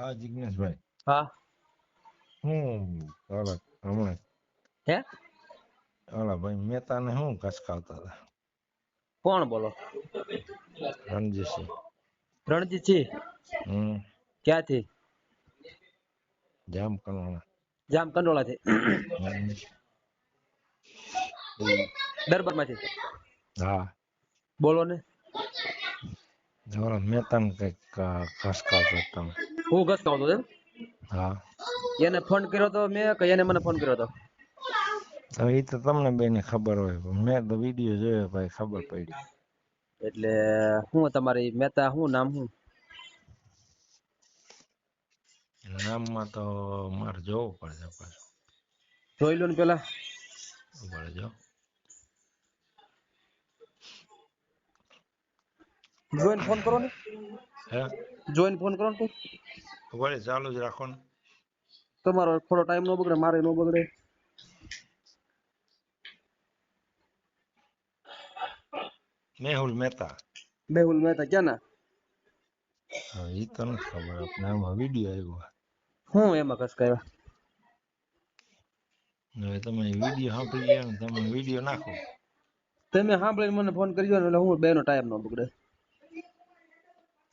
હા જિગ્નેશભાઈ હા હું ઓલા હમણાં હે ઓલા ભાઈ મહેતાને શું ખસકાવતા હતા કોણ બોલો રણજીતસિંહ રણજીતસિંહ હમ ક્યાંથી જામ કરવાના જામ કંડોળાથી હમ. દરબારમાંથી હા બોલો ને ઓલા મહેતાને કંઈક ખસકાવતા હતા તમે હું ઘસકાવતો એમ? હા. એને ફોન કર્યો તો મેં કે એને મને ફોન કર્યો તો? હવે એ તો તમને બેને ખબર હોય મેં તો વીડિયો જોયો ભાઈ ખબર પડી. એટલે હું તમારી મહેતા શું નામ શું નામમાં તો મારે જોવું પડશે પાછું. જોઈ લો ને પેલા. વળજો જોઈને ફોન કરો ને. હે. જોઈને ફોન કરો ને તો. વળે ચાલુ જ રાખો ને. તમારો થોડો ટાઈમ નો બગડે મારે નો બગડે. મેહુલ મહેતા. મેહુલ મહેતા ક્યાં ના એ તો નથી ખબર આપણે આમાં વીડિયો આવ્યો હું એમાં ઘસકાવ્યા હવે તમે વીડિયો સાંભળી ગયા તમે વીડિયો નાખો. તમે સાંભળીને મને ફોન કરજો એટલે હું બેનો ટાઈમ નો બગડે.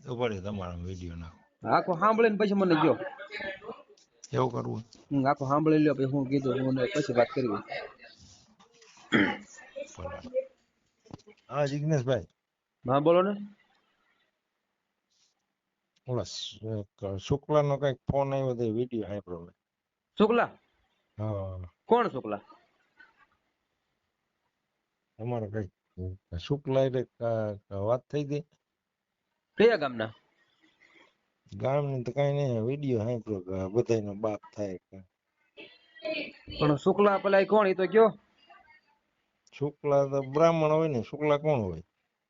તો પડે તમારા વીડિયો નાખો આખો સાંભળીને પછી મને કયો. એવું કરવું. હું આખો સાંભળી લ્યો પછી હું કીધું હું ને પછી વાત કરવી. હા જિગ્નેશભાઈ. હા બોલો ને. ઓલા સ- શુક્લાનો કંઈક ફોન આવ્યો તો વીડિયો સાંભળ્યો મેં. શુક્લા? હા. કોણ શુક્લા? તમારો કંઈક શુક્લા એટલે વાત થઈ હતી કયા ગામના? ગામની તો કઈ નહીં વીડિયો સાંભળ્યો કે બધાયનો બાપ થાય પણ શુક્લા પેલા કોણ? એ તો કયો? શુક્લા તો બ્રાહ્મણ હોય ને શુક્લા કોણ હોય?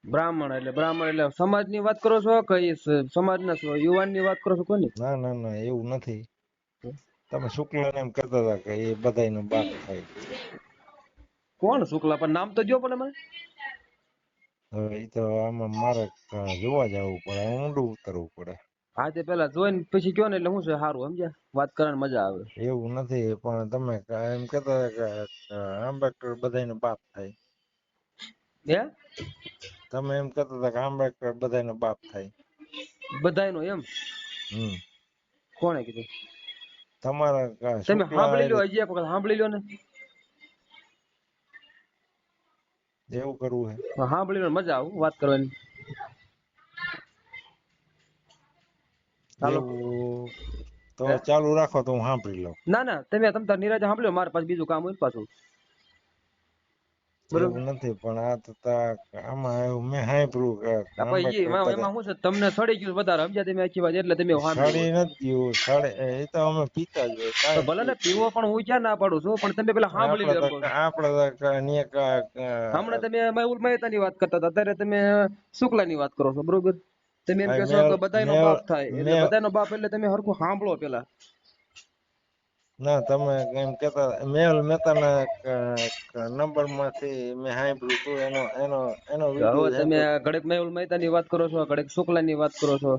બ્રાહ્મણ એટલે બ્રાહ્મણ એટલે સમાજની વાત કરો છો કે સમાજ ના સમાજના છો? યુવાનની વાત કરો છો કોની? ના ના ના એવું નથી. તમે શુક્લાને એમ કરતા હતા કે એ બધાનો બાપ થાય. કોણ શુક્લા? પણ નામ તો જો પણ મને હવે એ તો આમાં મારે જોવા જવું પડે ઊંડું ઉતરવું પડે. હા તે પેલા જોઈને પછી કયો ને એટલે શું છે સારું સમજ્યા? વાત કરવાની મજા આવે. એવું નથી પણ તમે એમ કેતા કે કે આંબેડકર બધાને બાપ થાય. હે? તમે એમ કેતા હતા કે આંબેડકર બધાને બાપ થાય. બધાયનો એમ? હમ. કોણે કીધું? તમારા તમે સાંભળી લો હજી એક વખત સાંભળી લો ને. એવું કરવું હે. હા, ભલે મજા આવું વાત કરવાની. ચાલો તો ચાલુ રાખો તો હું સાંભળી લઉં. ના ના તમે તમ તાર નિરાજે સાંભળ્યો મારે પાછું બીજું કામ હોય પાછું. એવું નથી પણ આ તો આમાં એવું મેં સાંભળ્યું કે આ પછી ઈ આંબેડકર એમાં એમાં શું છે તમને સડી ગયું વધારે સમજ્યા તમે આખી વાત એટલે તમે સડી નથી ગયું સડે એ તો અમે પીતા જ હોય ભલે ને પીવો પણ હું ક્યાં ના પાડું છું પણ તમે પેલા સાંભળી આપણે લો તો એમ કહું છું. આપણે હમણાં તમે મેહુલ મહેતાની વાત કરતા હતા અત્યારે તમે શુક્લાની વાત કરો છો બરોબર? તમે એમ કહેશો કે બધાનો બાપ થાય એટલે બધાનો બાપ એટલે તમે હરખું સાંભળો પેલા. ના તમે એમ કેતા મેહુલ મહેતાના નંબરમાંથી મેં સાંભળ્યું હતું એનો એનો એનો તમે ઘડેક મેહુલ મહેતાની વાત કરો છો ઘડીક શુક્લાની વાત કરો છો?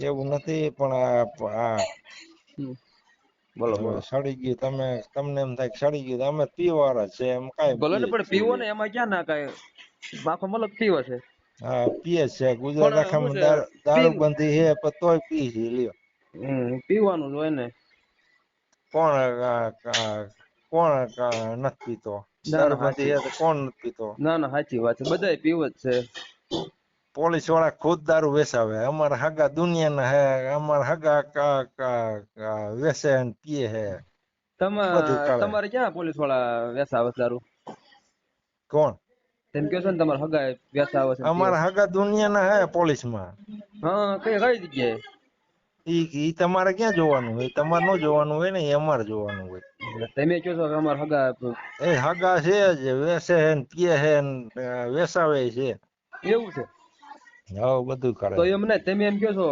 એવું નથી પણ આ બોલો બોલો. સડી ગયું તમે તમને એમ થાય સડી ગયું અમે જ છે એમ કઈ બોલો ને પણ પીવો ને એમાં ક્યાં ના કઈ? આખો મલક પીવો છે. હા પીએ છે ગુજરાત આખામાં છે, દારૂબંધી છે પણ તોય પી છે લ્યો. હમ પીવાનું જ હોય ને. કોણ કોણ નથી પીતો? કોણ નથી પીતો? ના ના સાચી વાત છે. બધા પીવો જ છે. પોલીસવાળા ખુદ દારૂ વેચાવે. અમારા હગા દુનિયાના હે અમારા હગા કા પીએ હે. તમારે ક્યાં પોલીસવાળા વેસાવે દારૂ? કોણ? તેમ કહો છો ને તમારા હગા વેસાવે છે અમારા હગા દુનિયાના હે પોલીસમાં હા કઈ કઈ જગ્યાએ? ઈ ઈ તમારે ક્યાં જોવાનું હોય? તમારે નો જોવાનું હોય ને એ અમારે જોવાનું હોય. એટલે તમે કહો છો કે અમાર હગા એ હગા છે જ વેસે હે ને પીએ હે ને વેસાવે છે. એવું છે? હા બધું કરે. તો એમને તમે એમ કહો છો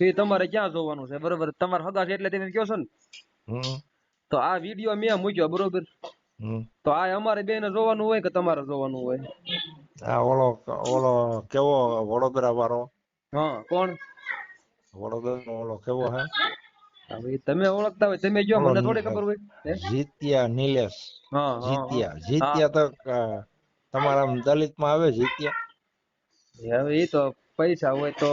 કે તમારે ક્યાં જોવાનું છે? બરોબર તમારા હગા છે એટલે તમે કહો છો ને? તો આ વીડિયો મેં મૂક્યો બરોબર? તો આ અમારે બેને જોવાનું હોય કે તમારે જોવાનું હોય? આ ઓલો ઓલો કેવો વડોદરા વાળો? હા કોણ? વડોદરાનો ઓલો કેવો હે? હવે તમે ઓળખતા હોય તમે કયો મને થોડી ખબર હોય. જીત્યા નિલેશ. હા જીત્યા. જીત્યા તો તમારા દલિતમાં આવે જીત્યા? હવે એ તો પૈસા હોય તો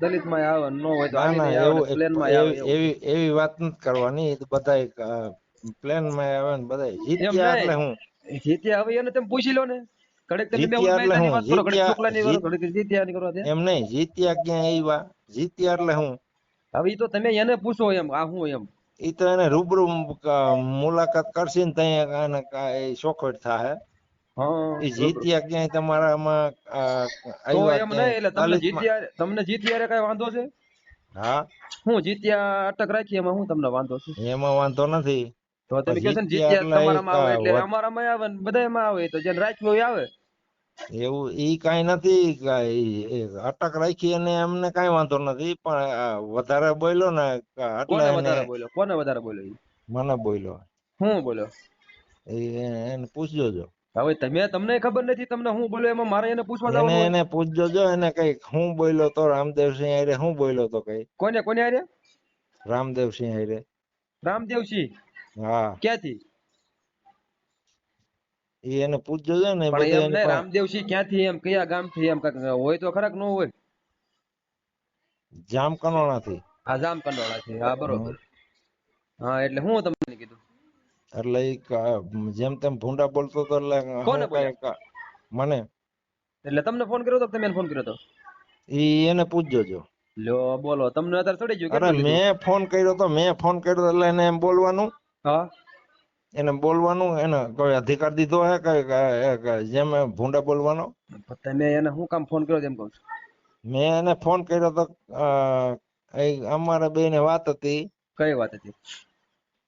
દલિતમાં આવે ન હોય તો આવે પ્લેનમાં આવે એવી એવી. વાત નથી કરવાની. એ તો બધાય પ્લેનમાં આવે ને બધાય. જીત્યા એટલે હું? જીત્યા હવે એને તમે પૂછી લો ને. જીત્યા મેહુલ એટલે મહેતાની હું? વાત કરો ઘડીક જીત્યા- શુક્લાની કરો જીત- ઘડીક જીત્યાની કરો તે. એમ નહીં જીત્યા ક્યાં આવ્યા? જીત્યા એટલે હું. હવે તો તમે એને પૂછો એમ આ હું એમ. ઈ તો એને રૂબરૂ મુલાકાત કરશે ને ત્યાં એ ચોખવટ થાય જીત્યા ક્યાંય તમારામાં તમને દલિતમાં- જીત્યા કઈ વાંધો છે? હા. હું જીત્યા અટક રાખી એમાં હું તમને વાંધો છે? એમાં વાંધો નથી. તો તમે કહો છો ને જીત્યા તમારામાં આવે એટલે અમારામાં આવે ને બધામાં આવે તો જેને રાખ્યું હોય આવે. એવું ઈ કઈ નથી અટક રાખી અને એમને કઈ વાંધો નથી પણ વધારે બોલ્યો ને કોને વધારે બોલ્યો? કોને વધારે બોલ્યો મને બોલ્યો. હું બોલ્યો? એને- પૂછજો જો. હવે તમે તમને ખબર નથી તમને હું બોલ્યો એમાં મારે એને પૂછવા જવાનું એને પૂછજો જો એને કઈ હું બોલ્યો તો રામદેવસિંહ હારે હું બોલ્યો તો કઈ? કોને કોને હારે રામદેવસિંહ રામદેવ રામદેવસિંહ? હા. ક્યાંથી? એને પૂછજો ને પણ પાસે રામદેવસિંહ ક્યાંથી એમ કયા ગામથી એમ કાંઈક હોય તો ખરાક ન હોય? જામ કંડોળા થી હા જામ કંડોળા થી હા બરોબર. હા એટલે હું તમને કીધું? એટલે જેમ તેમ ભૂંડા બોલતો તો એટલે કોને મને? એટલે તમને ફોન કર્યો તો તમે ફોન કર્યો તો? ઈ એને પૂછજો જો. લ્યો બોલો તમને અત્યારે થોડી ગયું અરે મેં ફોન કર્યો તો મેં ફોન કર્યો એટલે એને એમ બોલવાનું. હા? એને બોલવાનું એને કોઈ અધિકાર દીધો હે? કે જેમ ભૂંડા બોલવાનો? તમે એને શું કામ ફોન કર્યો તેમ કહું છું? મેં એને ફોન કર્યો તો અ, બે ને વાત હતી. કઈ વાત હતી?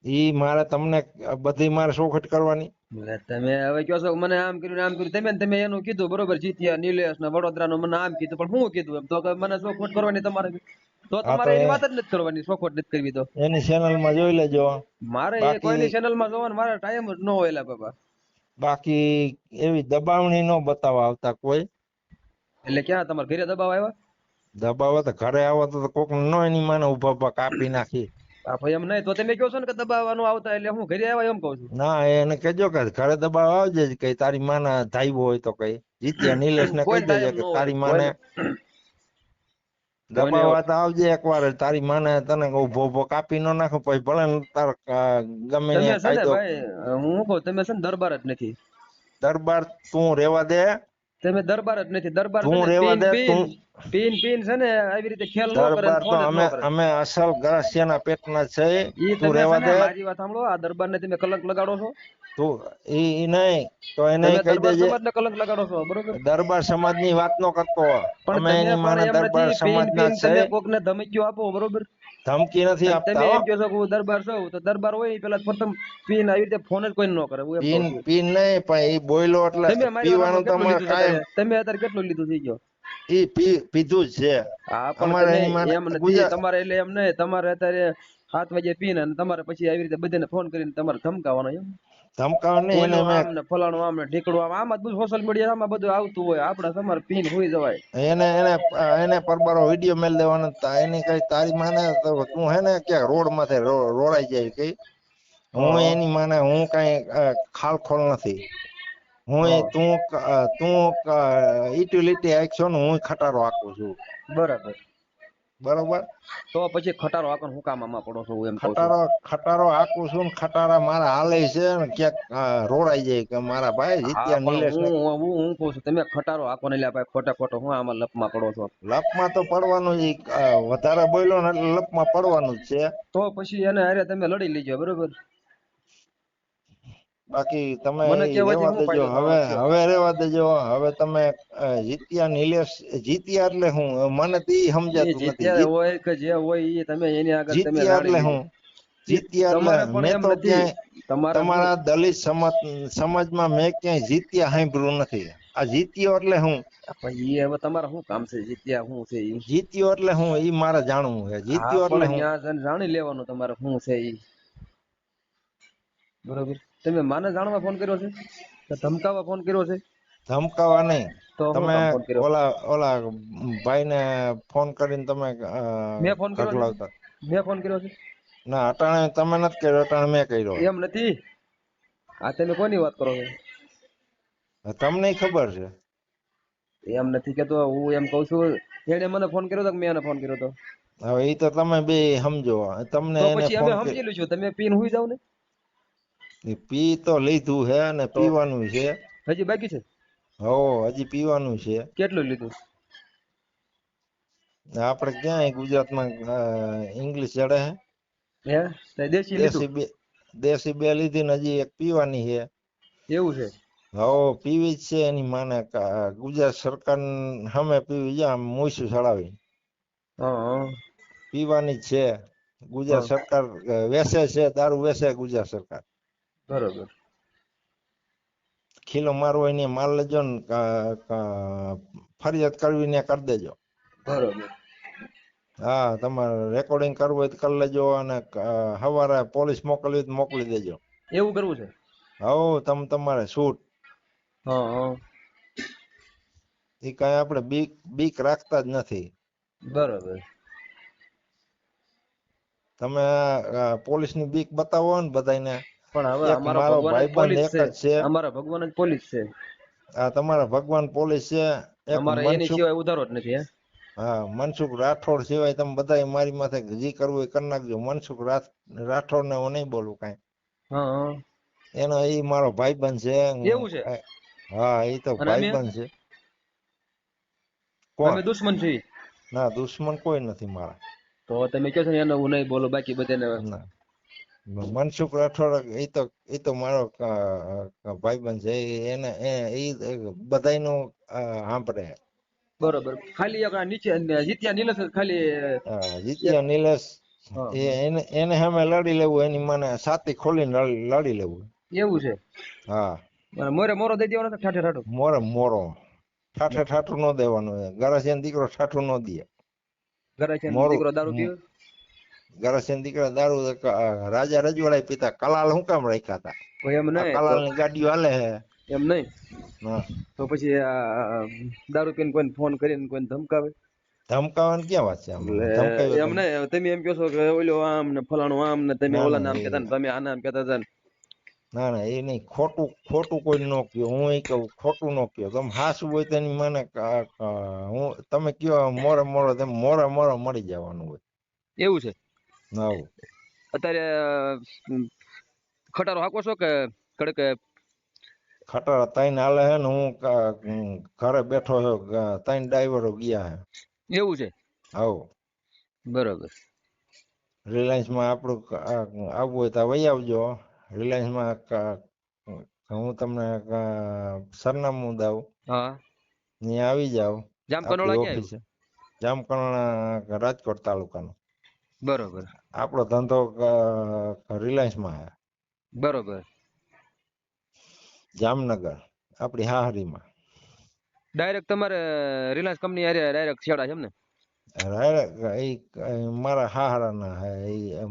ઈ મારે તમને બધી મારે શોખટ કરવાની. તમે હવે કહો છો મને આમ કર્યું આમ કર્યું. તમે તમે એનું કીધું બરોબર જીત્યા નિલેશ ને વડોદરા નું મને આમ કીધું પણ હું કીધું એમ? તો મને શોખટ કરવાની તમારે તો તમારે એની વાત જ નથી કરવાની ચોખવટ નથી કરવી તો. એની ચેનલમાં જોઈ લેજો. મારે એ કોઈની ચેનલમાં જોવાનો મારે ટાઈમ જ ન હોય બાબા બાકી એવી દબાવણી નો બતાવવા આવતા કોઈ. એટલે ક્યાં તમારે ઘરે દબાવ આવ્યા? દબાવે તો ઘરે આવો તો કોક નો એની માને ઊભા ઊભા કાપી નાખી. ભાઈ એમ નહીં તો તમે કહો છો ને કે દબાવવાનું આવતા એટલે હું ઘરે આવ્યા એમ કહું છું. ના એને કહેજો કે ઘરે દબાવ આવજે કઈ તારી માના ધાઈવો હોય તો કઈ. જીત્યા નિલેશ ને કહી દેજો કે તારી માને દબાવવા તો આવજે એકવાર તારી માને તને ઊભો ઊભો કાપી નો નાખો પછી ભલે તાર ગમે ત્યાં કાયદો હું કહું તમે છે ને દરબાર જ નથી. દરબાર તું રેવા દે. તમે દરબાર જ નથી દરબાર તું રેવા દે, તું- પીન પીન છે ને આવી રીતે ખેલ ન કરે તો અમે અમે અસલ ગરાસિયાના પેટના છે. ઈ તું ને દે મારી વાત સાંભળો આ દરબાર ને તમે કલંક લગાડો છો. તું ઈ ઈ નહીં. તો એને કહી દેજે. સમાજ ને કલંક લગાડો છો બરોબર? દરબાર સમાજની વાત નો કરતો અમે એની માને દરબાર નથી સમાજ ના છે તમે કોક ને ધમકીઓ આપો બરોબર? ધમકી નથી તમે એમ કહો છો કે હું દરબાર છું તો દરબાર હોય પેલા પ્રથમ પીન આવી રીતે ફોન જ કોઈ ન કરે પીન પીન નહીં પણ ઈ બોયલો એટલે પીવાનું તમારે કાયમ. તમે? અત્યારે કેટલું લીધું થઈ ગયો ઈ પીધું જ છે. હા પણ અમારે તમે એની માટે એમ નથી તમારે એટલે એમ નહીં તમારે અત્યારે સાત વાગે પીને અને તમારે પછી આવી રીતે બધાને ફોન કરીને તમારે ધમકાવવાનો એમ. ધમકાવ નહીં એને ઓલું મેં આમ ને ફલાણું આમ ઢીકડું આમ આમાં બધું સોશિયલ મીડિયા આમાં બધું આવતું હોય આપણે તમારે પીન હોઈ જવાય. એને એને એને પરબારો વીડિયો મેલ દેવાનો એની કઈ તારી માને તો તું હે ને કે રોડ માથે રોડાઈ જાય કઈ હું એની માને હું કઈ ખાલખોલ નથી. હું. તું તું યુટિલિટી આખશો ને હું ખટારો આખું છું. બરાબર. બરોબર? તો પછી ખટારો આકણ હું કામ આમાં પડો છું એમ ખટારો ખટારો આકું છું ને ખટારા મારા હાલે છે ને ક્યાંક રોડાઈ જાય કે મારા ભાઈ જીત્યા પણ હું હું હું કહું છું તમે ખટારો આકો ને લ્યા ભાઈ ખોટા ખોટો હું આમાં લપમાં પડો છો. લપમાં તો પડવાનું જ વધારે બોલ્યો ને એટલે લપમાં પડવાનું જ છે. તો પછી એને હારે તમે લડી લીજો બરોબર? બાકી તમે ઈ રેવા દેજો. હવે હવે રેવા દેજો. હવે તમે જીત્યા નિલેશ જીત્યા એટલે હું મને તો ઈ સમજાતું નથી. જીત્યા હોય કે જે હોય એ તમે એની આગળ તમે જીત્યા એટલે હું જીત્યા એટલે મેં તો ક્યાંય તમારા દલિત સમાજ સમાજમાં મેં ક્યાંય જીત્યા સાંભળ્યું નથી. આ જીત્યો એટલે હું ઈ હવે તમારે શું કામ છે? જીત્યા શું છે ઈ? જીત્યો એટલે હું ઈ મારે જાણવું છે. જીત્યો એટલે હું. જાણી લેવાનું તમારે શું છે ઈ? બરોબર? તમે માને જાણવા ફોન કર્યો છે? કે ધમકાવવા ફોન કર્યો છે? ધમકાવા નહીં. તમે ઓલા ઓલા ભાઈને ફોન કરીને તમે મેં ફોન કર્યો મેં ફોન કર્યો છે? ના અટાણે તમે નથી કર્યો અટાણે મેં કર્યો. એમ નથી? આ તમે કોની વાત કરો છો? તમને ખબર છે. એમ નથી કેતો હું એમ કઉ છું એને મને ફોન કર્યો તો મેં એને ફોન કર્યો તો? હવે એ તો તમે બે સમજો તમને પછી અમે સમજી લઈશું તમે પીન હુઈ જાવ ને. પી તો લીધું છે અને પીવાનું છે. હજી બાકી છે? હો હજી પીવાનું છે. કેટલું લીધું? આપણે ક્યાંય ગુજરાતમાં ઇંગ્લિશ છે હે? દેશી લીધું? બે દેશી બે લીધી ને હજી એક પીવાની છે. એવું છે? હો પીવી જ છે એની માને ગુજરાત સરકાર સામે પીવી છે આમ મૂસું ચડાવી. પીવાની જ છે. ગુજરાત સરકાર વેસે છે દારૂ વેસે ગુજરાત સરકાર. બરોબર. ખીલો મારવો એને માલ લેજો ને ફરિયાદ કરવી ને કરી દેજો. બરોબર. હા તમારે રેકોર્ડિંગ કરવું હોય તો કરી લેજો અને સવારે પોલીસ મોકલવી તો મોકલી દેજો. એવું કરવું છે? હો તમ તમારે શૂટ હા હા. એ કઈ આપણે બીક બીક રાખતા જ નથી. બરોબર. તમે પોલીસની બીક બતાવો ને બધાને પણ હવે અમારો મારો ભગવાન પોલીસ છે. અમારા ભગવાન જ પોલીસ છે. આ તમારા ભગવાન પોલીસ છે. અમારે એની સિવાય ઉધારો જ નથી હા? મનસુખ રાઠોડ સિવાય તમે બધા મારી માથે જે કરવું એ કરી નાખજો. મનસુખ રાઠોડ ને હું નહીં બોલું કાંઈ. એનો એ મારો ભાઈબંધ છે. એવું છે? હા એ તો ભાઈ બન છે. કોણ? દુશ્મન છે ના દુશ્મન કોઈ નથી મારા. તો તમે કહો છો એનો હું નહીં બોલું બાકી બધાને મનસુખ રાઠોડ એ તો એ તો મારો ભાઈબંધ છે એને એ બધાયનું સાંભળે બરોબર. ખાલી નીચે જીત્યા નીલસ ખાલી જીત્યા નીલસ એને એને સામે લડી લેવું એની મને સાતી ખોલીને લડી લેવું. એવું છે? હા. મોરે મોરો દઈ દેવાનો ઠાઠે ઠાઠું? મોરે મોરો. ઠાઠે ઠાઠું ન દેવાનું. ગરાસિયાનો દીકરો ઠાઠું ન દે. છે દીકરો દારૂ પીવે? ગરાસિયાના દીકરા દારૂ રાજા રજવાડા પીતા. કલાલ હું કામ રાખ્યા હતા? એમ નહીં કલાલની ગાડીઓ હાલે હે. એમ નહીં. તો પછી દારૂ પીને કોઈને ફોન કરીને કોઈને ધમકાવે? ધમકાવાની ક્યાં વાત છે એમ નહીં તમે એમ કહો છો કે ઓલો આમ ને ફલાણું આમ ને તમે ઓલા નામ કહેતા ને તમે આ નામ કહેતા હતા ના. ના એ નહીં. ખોટું ખોટું કોઈ ન કયો હું એ કહું ખોટું ન કયો તમે હાસુ હોય તેની મને હું તમે કયો મોરે મોરે તેમ મોરે મોરો મળી જવાનું હોય. એવું છે? અત્યારે ખટારો હાકો છો કે કડક? ખટારા ત્રણ હાલે હે ને હું ઘરે બેઠો છો ત્રણ ડ્રાઈવરો ગયા હે. એવું છે? હવ બરોબર. રિલાયન્સમાં આપણું આવવું હોય તો વહી આવજો. રિલાયન્સમાં હું તમને સરનામું દઉં હા. ત્યાં આવી જાવ જામકંડોળા ક્યાં જામકંડોળા રાજકોટ તાલુકાનો. બરોબર. આપણો ધંધો રિલાયન્સમાં હે. બરોબર. જામનગર આપણી હાહરીમાં. ડાયરેક્ટ તમારે રિલાયન્સ કંપની હારે ડાયરેક્ટ છેડા છે એમ ને? ઈ મારા હાહરાના હે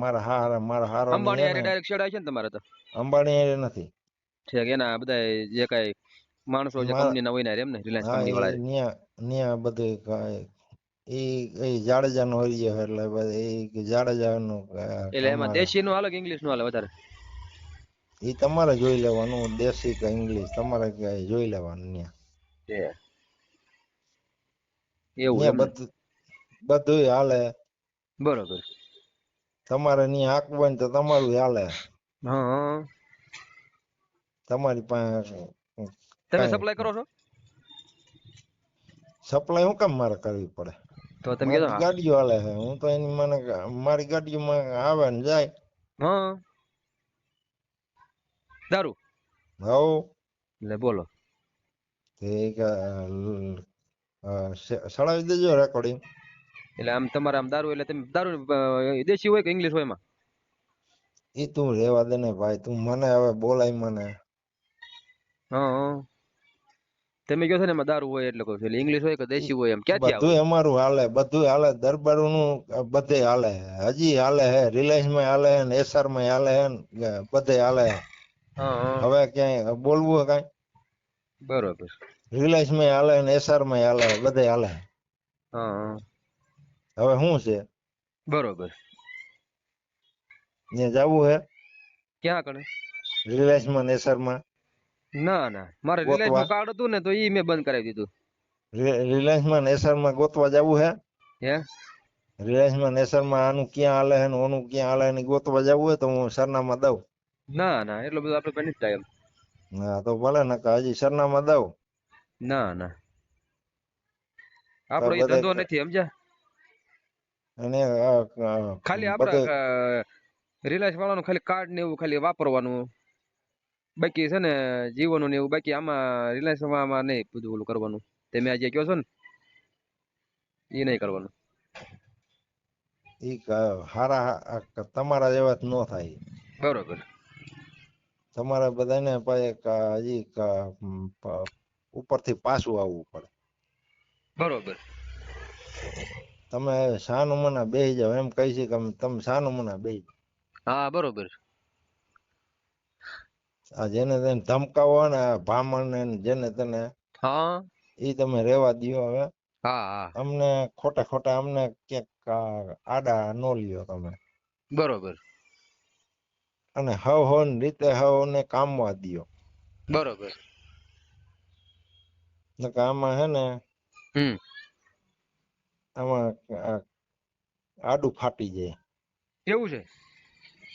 મારા હાહરા મારા હારો અંબાણી હારે ડાયરેક્ટ છેડા છે ને તમારે તો? અંબાણી હારે નથી. ઠીક એના બધા જે કાઈ માણસો જે કંપનીના હોય ને એમ ને રિલાયન્સ કંપની વાળા. ન્યા ન્યા બધું ઈ જાડેજાનો હરિયો એટલે બધું જાડેજાનું એટલે એમાં દેશી નું હાલે કે ઇંગ્લિશનું હાલે વધારે? ઈ તમારે જોઈ લેવાનું દેશી કે ઇંગ્લિશ તમારે ક્યાંય જોઈ લેવાનું ન્યા. એવું ને? બધું બધું હાલે. બરોબર. તમારે ન્યા હાંકવું હોય ને તો તમારું હાલે. હા. હા તમારી પાસે તમે સપ્લાય કરો છો? સપ્લાય હું કામ મારે કરવી પડે? તો તમે કીધું ગાડીઓ હાલે છે. હું તો એની મને મારી ગાડીમાં આવે ને જાય. હા. દારૂ? હવ. એટલે બોલો. સડાવી દેજો રેકોર્ડિંગ એટલે આમ તમારે આમ દારૂ એટલે તમે દારૂ દેશી હોય કે ઇંગ્લિશ હોય એમાં? એ તું રેવા દે ને ભાઈ. તું મને હવે બોલાય મને. હા હા. તમે કહો છો ને એમાં દારૂ હોય એટલે કહું છું ઇંગ્લિશ હોય કે દેશી હોય એમ ક્યાંથી આવે? બધું અમારું હાલે બધું હાલે દરબારું નું બધે હાલે હજી હાલે હે રિલાયન્સમાં હાલે હે ને એસઆરમાં હાલે હે ને બધે હાલે હે. હા હા. હવે ક્યાંય બોલવું હે કાંઈ? બરોબર. રિલાયન્સમાં હાલે ને એસઆરમાં હાલે બધે હાલે હા. હા હવે શું છે? બરોબર. ત્યાં જવું હે? ક્યાં કણે રિલાયન્સમાં ને એસઆરમાં ના ના. મારે રિલાયન્સનું કાર્ડ હતું ને તો ઈ મેં બંધ કરાવી દીધું. રિલાયન્સમાં નેસરમાં ગોતવા જવું હે? હે? રિલાયન્સમાં નેસરમાં આનું ક્યાં હાલે હે ને ઓનું ક્યાં હાલે ને ગોતવા જવું હોય તો હું સરનામા દઉં. ના ના. એટલું બધું આપણે બની જ થાય એમ. હા તો ભલે ને હજી સરનામા દઉં. ના ના. આપણો એ ધંધો નથી સમજ્યા? અને ખાલી આપણે રિલાયન્સ વાળાનું ખાલી કાર્ડ ને એવું ખાલી વાપરવાનું. બાકી છે ને જીવોનું ને એવું બાકી આમાં રિલાયન્સ આમાં નહીં બધું ઓલું કરવાનું. તમે આજે કહો છો ને એ નહીં કરવાનું. હારા તમારા જેવા જ ન થાય. બરોબર. તમારે બધાને હજી ઉપરથી પાછું આવવું પડે. બરોબર. તમે સાનું મના બેસી જાવ એમ કહી છે કે તમે સાનું મના બેસી. હા બરોબર. જેને તેને ધમકાવો ને ભામણ ને જેને તને હા. ઈ તમે રેવા દિયો હવે. હા હા. અમને ખોટા ખોટા અમને ક્યાંક આડા નો લ્યો તમે. બરોબર. અને હવ હવ રીતે હવ ને કામવા દિયો. બરોબર. આમાં હે ને હમ. આમાં આડું ફાટી જાય. એવું છે?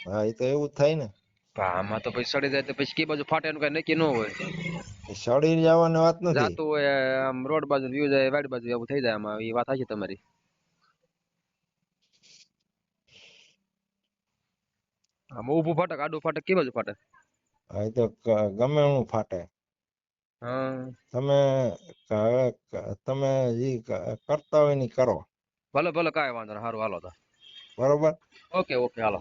હા એ તો એવું થાય ને. આમાં તો પછી સડી જાય તો પછી કે બાજુ ફાટે એનું કઈ નક્કી ન હોય. સડી જવાની વાત નથી. જાતું હોય આમ રોડ બાજુ વ્યૂ જાય વાડી બાજુ એવું થઈ જાય આમાં એ વાત સાચી તમારી. આમાં ઊભું ફાટક આડું ફાટક કે બાજુ ફાટે? હા તો ગમે એનું ફાટે. હા. તમે તમે જે કરતા હોય ને કરો. ભલે ભલે કાંઈ વાંધો નહીં સારું હાલો તો. બરોબર? ઓકે ઓકે હાલો.